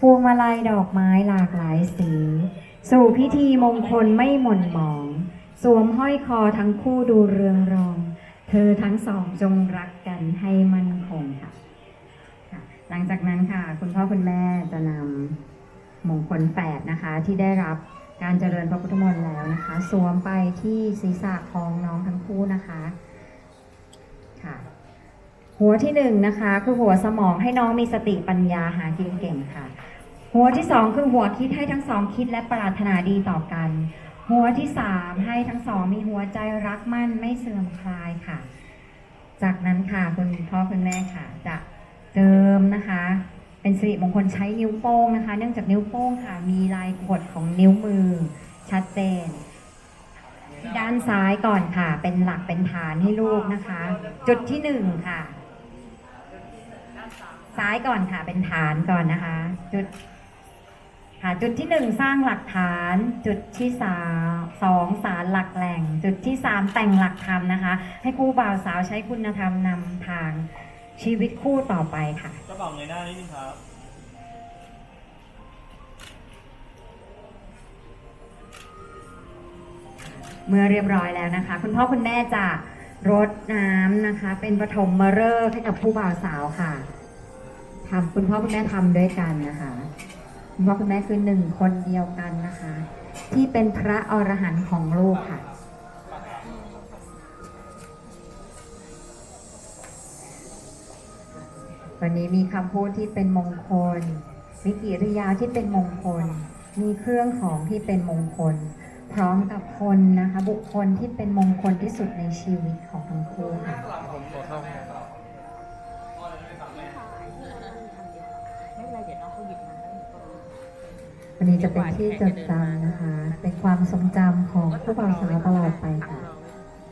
พวงมาลัยดอกไม้หลากหลายสี สู่พิธีมงคลไม่หม่นหมอง สวมห้อยคอทั้งคู่ดูเรืองรอง เธอทั้งสองจงรักกันให้มั่นคงค่ะค่ะหลังจากนั้นค่ะ คุณพ่อคุณแม่จะนำมงคลแฝดนะคะ ที่ได้รับการเจริญพระพุทธมนต์แล้วนะคะ สวมไปที่ศีรษะของน้องทั้งคู่นะคะ หัวที่หนึ่งนะคะคือหัวสมองให้น้องมีสติปัญญาหากินเก่งค่ะ หัวที่สองคือหัวคิดให้ทั้งสองคิดและปรารถนาดีต่อกัน หัวที่สามให้ทั้งสองมีหัวใจรักมั่นไม่เสื่อมคลายค่ะ จากนั้นค่ะคุณพ่อคุณแม่ค่ะ จะเจิมนะคะ เป็นสิริมงคลใช้นิ้วโป้งนะคะ เนื่องจากนิ้วโป้งค่ะ มีลายขดของนิ้วมือชัดเจนที่ด้านซ้ายก่อนค่ะ เป็นหลักเป็นฐานให้ลูกนะคะ จุดที่หนึ่งค่ะ ซ้ายก่อนค่ะ เป็นฐานก่อนนะคะ จุดค่ะจุดที่หนึ่งสร้างหลักฐาน จุดที่สามสองสารหลักแหล่ง จุดที่สามแต่งหลักธรรมนะคะ ให้คู่บ่าวสาวใช้คุณธรรมนำทางชีวิตคู่ต่อไปค่ะเจ้าบ่าวเงยหน้านิดนึงครับเมื่อเรียบร้อยแล้วนะคะ คุณพ่อคุณแม่จะรดน้ำนะคะ เป็นปฐมฤกษ์ให้กับผู้บ่าวสาวค่ะ ทำคุณพ่อคุณแม่ทำด้วยกันนะคะคุณพ่อคุณแม่คือหนึ่งคนเดียวกันนะคะ ที่เป็นพระอรหันต์ของลูกค่ะวันนี้มีคำพูดที่เป็นมงคล มีกิริยาที่เป็นมงคล มีเครื่องของที่เป็นมงคล พร้อมกับคนนะคะ บุคคลที่เป็นมงคลที่สุดในชีวิตของทั้งคู่ค่ะ วันนี้จะเป็นที่จดจำนะคะ เป็นความทรงจำของผู้บ่าวสาวตลอดไปค่ะ